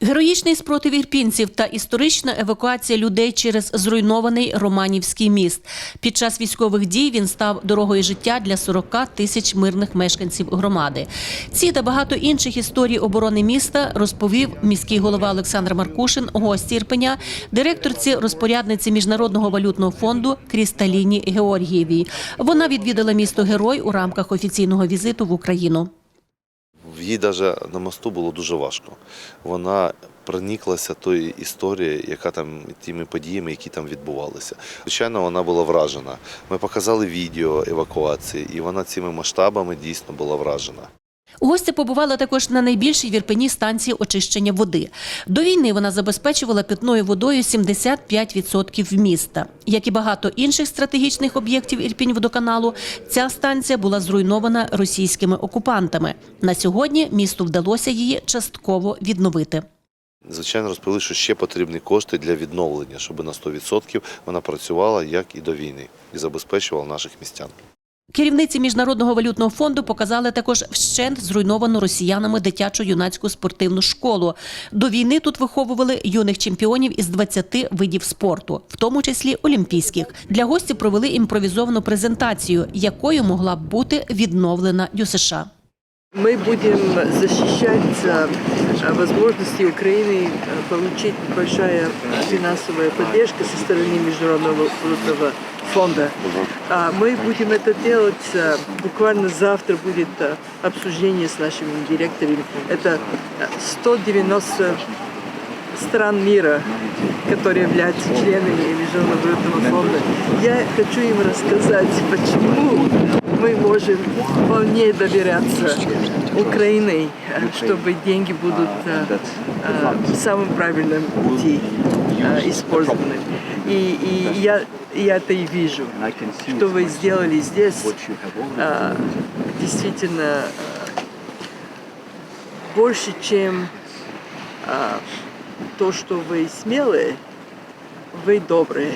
Героїчний спротив ірпінців та історична евакуація людей через зруйнований Романівський міст. Під час військових дій він став дорогою життя для 40 тисяч мирних мешканців громади. Ці та багато інших історій оборони міста розповів міський голова Олександр Маркушин, гості Ірпеня, директорці розпорядниці Міжнародного валютного фонду Крісталіні Георгієвій. Вона відвідала місто Герой у рамках офіційного візиту в Україну. Їй навіть на мосту було дуже важко. Вона проніклася тою історією, яка там тими подіями, які там відбувалися. Звичайно, вона була вражена. Ми показали відео евакуації, і вона цими масштабами дійсно була вражена. Гостя побувала також на найбільшій в Ірпені станції очищення води. До війни вона забезпечувала питною водою 75% міста. Як і багато інших стратегічних об'єктів Ірпінь-водоканалу, ця станція була зруйнована російськими окупантами. На сьогодні місту вдалося її частково відновити. Звичайно, розповіли, що ще потрібні кошти для відновлення, щоб на 100% вона працювала як і до війни і забезпечувала наших містян. Керівниці Міжнародного валютного фонду показали також вщент зруйновану росіянами дитячу юнацьку спортивну школу. До війни тут виховували юних чемпіонів із 20 видів спорту, в тому числі олімпійських. Для гостів провели імпровізовану презентацію, якою могла б бути відновлена ЮСШ. Мы будем защищать э, возможности Украины э, получить большая финансовая поддержка со стороны Международного валютного фонда. А Мы будем это делать, э, буквально завтра будет э, обсуждение с нашими директорами. Это э, 190 стран мира, которые являются членами Международного валютного фонда. Я хочу им рассказать, почему мы можем вполне доверяться Украиной, э, чтобы деньги будут э, э, в самом правильном пути э, использованы. И, и я, я это и вижу, что вы сделали здесь. э, Действительно, э, больше, чем э, то, что вы смелые, вы добрые.